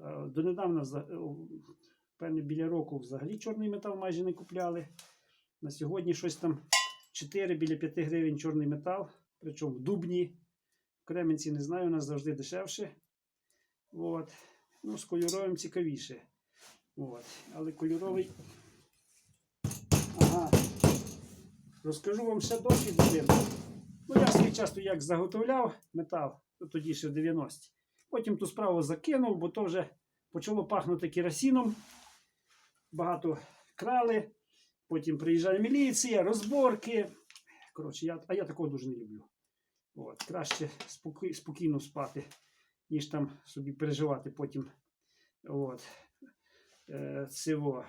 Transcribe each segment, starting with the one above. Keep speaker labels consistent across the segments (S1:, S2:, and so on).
S1: Е, Донедавна, е, певне, біля року взагалі чорний метал майже не купляли. На сьогодні щось там 4 біля 5 гривень чорний метал. Причому в Дубні. В Кременці не знаю, у нас завжди дешевше. От. Ну, з кольоровим цікавіше. От. Але кольоровий. Ага. Розкажу вам ще досвід один. Ну, я свій часто як заготовляв метал, то тоді ще в 90-ті. Потім ту справу закинув, бо то вже почало пахнути керосином. Багато крали. Потім приїжджає міліція, розборки. Коротше, я, а я такого дуже не люблю. От, краще спокій, спокійно спати, ніж там собі переживати потім. От. Е, цього.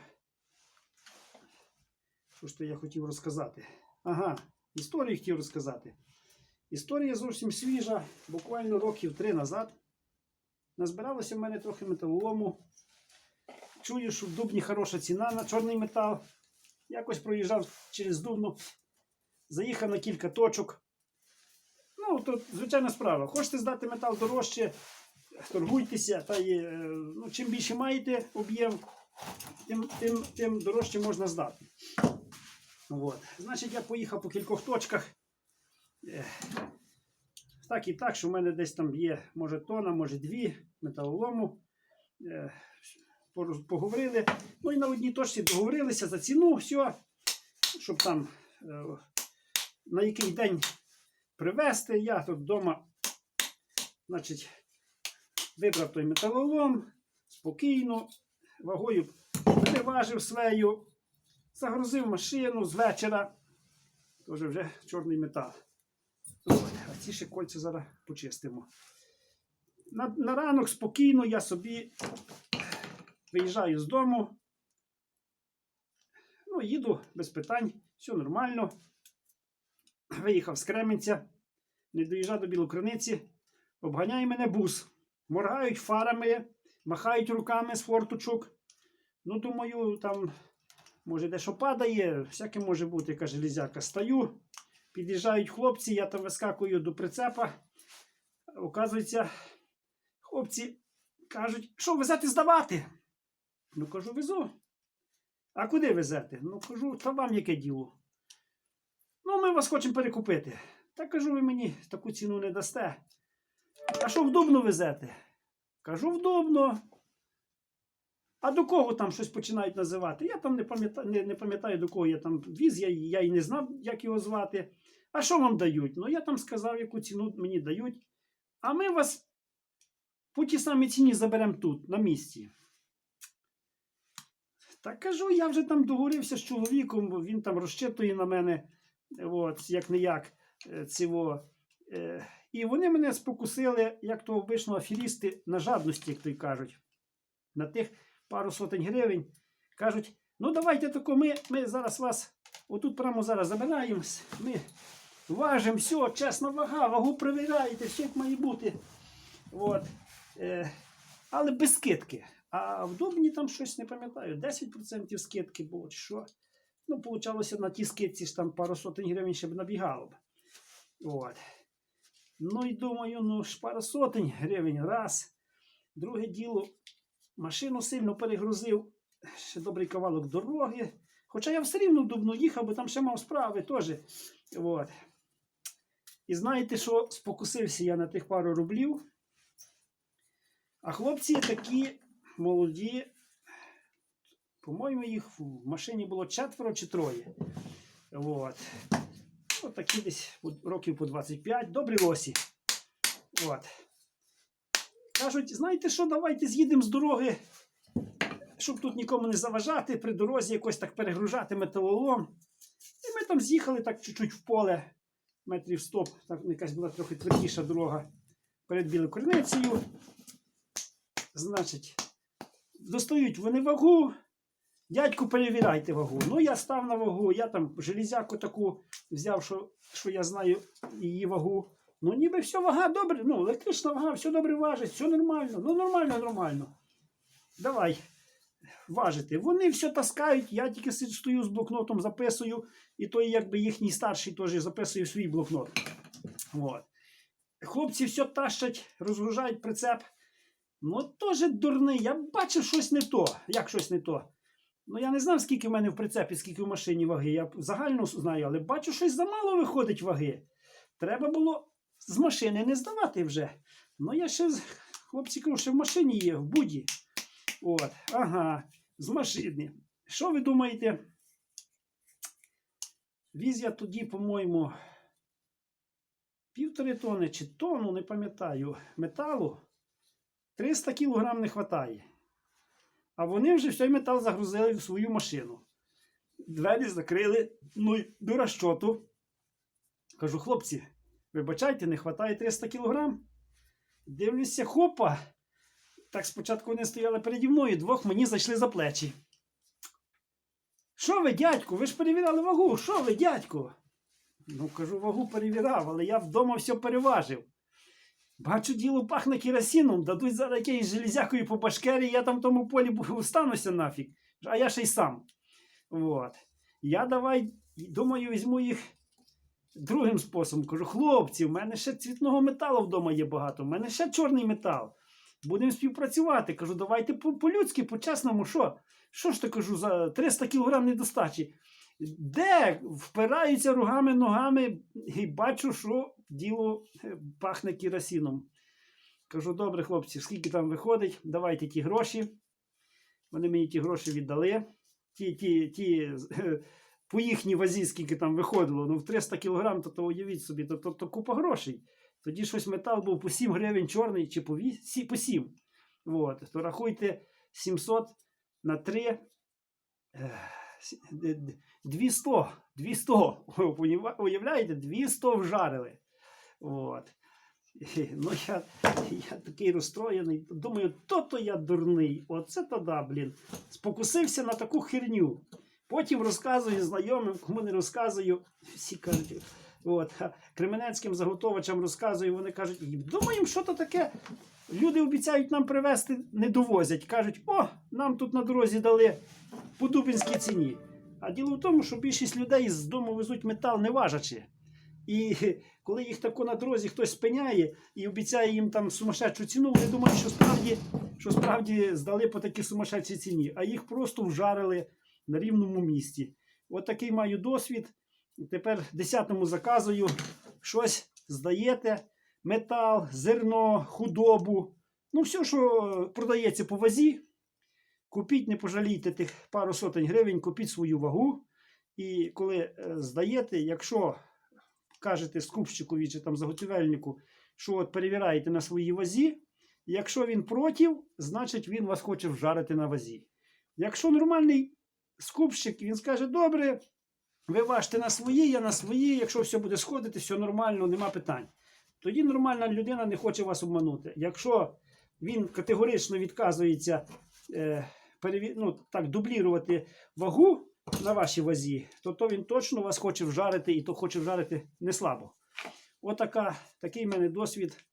S1: Що ж то я хотів розказати? Ага, історію хотів розказати. Історія зовсім свіжа, буквально років три назад. Назбиралося в мене трохи металолому. Чую, що в Дубні хороша ціна на чорний метал. Якось проїжджав через Дубну, заїхав на кілька точок. Ну, то звичайна справа. Хочете здати метал дорожче, торгуйтеся, та й, е, ну, чим більше маєте об'єм, тим, тим, тим дорожче можна здати. От. Значить, я поїхав по кількох точках. Так і так, що в мене десь там є, може, тона, може дві металолому. Е, Поговорили. Ну і на одній точці договорилися за ціну, все, щоб там е, на який день привезти. Я тут вдома, значить, вибрав той металолом спокійно, вагою переважив свею, загрузив машину з вечора. Тож вже чорний метал. Ці ще кольця зараз почистимо. На, на ранок спокійно я собі виїжджаю з дому. Ну, їду без питань, все нормально. Виїхав з Кременця, не доїжджав до Білокриниці, обганяє мене бус. Моргають фарами, махають руками з форточок. Ну, думаю, там, може, дещо падає, всяке може бути, яка железяка. Стаю, під'їжджають хлопці, я там вискакую до прицепа. Оказується, хлопці кажуть, що везете здавати? Ну, кажу, везу. А куди везете? Ну, кажу, та вам яке діло? Ну, ми вас хочемо перекупити. Та кажу, ви мені таку ціну не дасте. А що в Дубно везете? Кажу, в Дубно. А до кого там щось починають називати? Я там не пам'ятаю, не, не пам'ятаю, до кого я там віз, я, я і не знав, як його звати. А що вам дають? Ну, я там сказав, яку ціну мені дають. А ми вас по тій самій ціні заберемо тут, на місці. Та кажу, я вже там договорився з чоловіком, бо він там розчитує на мене, от, як не як цього. Е, і вони мене спокусили, як то обично аферісти, на жадності, як то й кажуть. На тих пару сотень гривень. Кажуть, ну давайте тако, ми, ми зараз вас отут прямо зараз забираємо, ми важимо, все, чесна вага, вагу перевіряєте, все як має бути. От. Е, але без скидки. А в Дубні там щось не пам'ятаю, 10% скидки було, чи що. Ну, получалося на тій скидці ж там пару сотень гривень ще б набігало б. От. Ну і думаю, ну ж пару сотень гривень раз. Друге діло, машину сильно перегрузив, ще добрий кавалок дороги. Хоча я все рівно в Дубну їхав, бо там ще мав справи теж. От. І знаєте, що спокусився я на тих пару рублів. А хлопці такі молоді. По-моєму, їх в машині було четверо чи троє. От. От такі десь років по 25, добрі лосі. От. Кажуть, знаєте що, давайте з'їдемо з дороги, щоб тут нікому не заважати, при дорозі якось так перегружати металолом. І ми там з'їхали так чуть-чуть в поле, метрів 100, там якась була трохи твердіша дорога перед Білокорницею. Значить, достають вони вагу. Дядьку, перевіряйте вагу. Ну, я став на вагу, я там железяку таку взяв, що, що я знаю її вагу. Ну, ніби все вага добре. Ну, електрична вага, все добре важить, все нормально. Ну, нормально, нормально. Давай важити. Вони все таскають, я тільки стою з блокнотом, записую, і той, якби їхній старший теж записує в свій блокнот. От. Хлопці все тащать, розгружають прицеп. Ну, теж дурний. Я бачив щось не то. Як щось не то? Ну, я не знав, скільки в мене в прицепі, скільки в машині ваги. Я загально знаю, але бачу, щось замало виходить ваги. Треба було з машини не здавати вже. Ну, я ще хлопці кажу, що в машині є, в буді. От, ага, з машини. Що ви думаєте? Віз я тоді, по-моєму, півтори тони чи тонну, не пам'ятаю, металу. 300 кілограм не вистачає. А вони вже цей метал загрузили в свою машину. Двері закрили, ну й до розчоту. Кажу, хлопці, вибачайте, не вистачає 300 кілограм. Дивлюся, хопа. Так спочатку вони стояли переді мною, двох мені зайшли за плечі. Що ви, дядьку? Ви ж перевіряли вагу? Що ви, дядьку? Ну, кажу, вагу перевіряв, але я вдома все переважив. Бачу, діло пахне керосином, дадуть зараз якоюсь железякою по башкері, я там в тому полі остануся нафіг. А я ще й сам. От. Я давай, думаю, візьму їх другим способом. Кажу, хлопці, в мене ще цвітного металу вдома є багато, в мене ще чорний метал. Будемо співпрацювати. Кажу, давайте по- по-людськи, по-чесному, що? Що ж ти кажу, за 300 кілограм недостачі? Де впираються ругами, ногами і бачу, що діло е, пахне керосином. Кажу, добре, хлопці, скільки там виходить, давайте ті гроші. Вони мені ті гроші віддали. Ті, ті, ті, е, по їхній вазі, скільки там виходило, ну в 300 кілограм, то, то уявіть собі, то, то, то купа грошей. Тоді щось метал був по 7 гривень чорний чи по, 8, по 7. От, то рахуйте 700 на 3. е, сі- д- д- 200. 200. Уявляєте, 200 вжарили. От. Ну, я, я такий розстроєний. Думаю, то-то я дурний. Оце то да, блін. Спокусився на таку херню. Потім розказую знайомим, кому не розказую. Всі кажуть, от, кременецьким заготовачам розказую, вони кажуть, думаємо, що то таке. Люди обіцяють нам привезти, не довозять. Кажуть, о, нам тут на дорозі дали по дубінській ціні. А діло в тому, що більшість людей з дому везуть метал не важачи. І коли їх тако на дорозі хтось спиняє і обіцяє їм там сумасшедшу ціну, вони думають, що справді, що справді здали по такій сумасшедшій ціні, а їх просто вжарили на рівному місці. От такий маю досвід. Тепер десятому заказую щось здаєте: метал, зерно, худобу. Ну, все, що продається по вазі. Купіть, не пожалійте тих пару сотень гривень, купіть свою вагу. І коли е, здаєте, якщо кажете скупщикові чи там заготівельнику, що от перевіряєте на своїй вазі, якщо він проти, значить він вас хоче вжарити на вазі. Якщо нормальний скупщик, він скаже, добре, ви важте на свої, я на свої, якщо все буде сходити, все нормально, нема питань. Тоді нормальна людина не хоче вас обманути. Якщо він категорично відказується е, переві... ну, так, дублірувати вагу на вашій вазі, то, то він точно вас хоче вжарити і то хоче вжарити не слабо. Отака, такий в мене досвід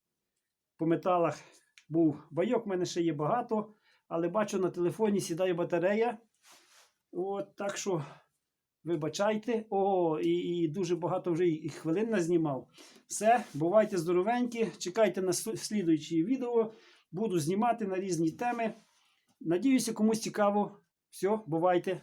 S1: по металах був. Байок в мене ще є багато, але бачу на телефоні сідає батарея. От, так що вибачайте. О, і, і дуже багато вже і хвилин назнімав. Все, бувайте здоровенькі, чекайте на слідуючі відео. Буду знімати на різні теми. Надіюся, комусь цікаво. Все, бувайте.